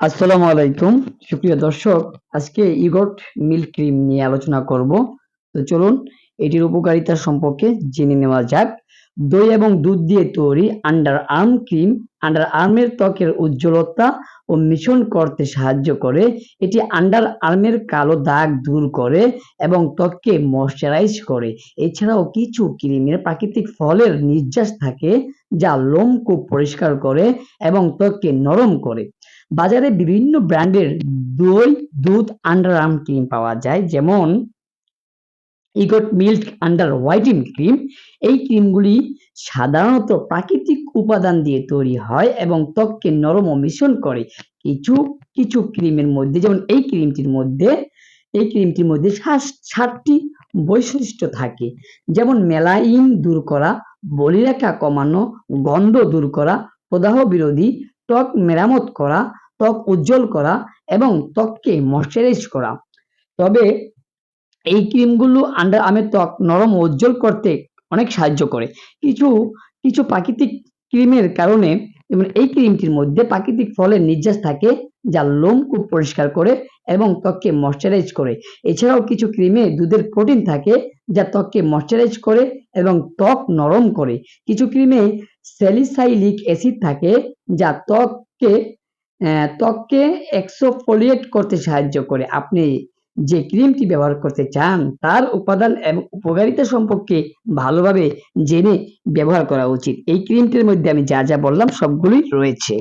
আসসালামু আলাইকুম। সুপ্রিয় দর্শক আজকে ইগট মিল্ক ক্রিম নিয়ে আলোচনা করব। তো চলুন এটির উপকারিতা সম্পর্কে জেনে নেওয়া যাক। দই এবং দুধ দিয়ে তৈরি আন্ডার আর্ম ক্রিম আন্ডার আর্মের ত্বকের উজ্জ্বলতা ও মিশন করতে সাহায্য করে। এটি আন্ডার আর্মের কালো দাগ দূর করে এবং ত্বককে ময়শ্চারাইজ করে। এছাড়াও কিছু ক্রিমের প্রাকৃতিক ফলের নির্যাস থাকে যা লোম খুব পরিষ্কার করে এবং ত্বককে নরম করে। বাজারে বিভিন্ন ব্র্যান্ডের দই, দুধ আন্ডার আর্ম ক্রিম পাওয়া যায়। যেমন ইগট মিল্ক আন্ডার হোয়াইটেনিং ক্রিম এই ক্রিমগুলি সাধারণত প্রাকৃতিক উপাদান দিয়ে তৈরি হয় এবং ত্বককে নরম ও মিশ্রণ করে। কিছু কিছু ক্রিমের মধ্যে, যেমন এই ক্রিমটির মধ্যে, এই ক্রিমটির মধ্যে সাতটি বৈশিষ্ট্য থাকে। যেমন মেলাইন দূর করা, বলিরেখা কমানো, গন্ধ দূর করা, প্রদাহ বিরোধী, ত্বক মেরামত করা, ত্বক উজ্জ্বল করা এবং ত্বককে ময়শ্চারাইজ করা। তবে এই ক্রিমগুলো আন্ডার আর্মের ত্বক নরম উজ্জ্বল করতে অনেক সাহায্য করে। কিছু কিছু প্রাকৃতিক ক্রিমের কারণে যেমন এই ক্রিমটির মধ্যে প্রাকৃতিক ফলের নির্যাস থাকে যা লোম খুব পরিষ্কার করে এবং ত্বককে ময়শ্চারাইজ করে। এছাড়াও কিছু ক্রিমে দুধের প্রোটিন থাকে যা ত্বককে ময়শ্চারাইজ করে এবং ত্বক নরম করে। কিছু ক্রিমে স্যালিসাইলিক অ্যাসিড থাকে যা ত্বককে ত্বককে এক্সফোলিয়েট করতে সাহায্য করে। আপনি যে ক্রিমটি ব্যবহার করতে চান, তার উপাদান এবং উপকারিতা সম্পর্কে ভালোভাবে জেনে ব্যবহার করা উচিত। এই ক্রিমটির মধ্যে আমি যা যা বললাম সবগুলোই রয়েছে।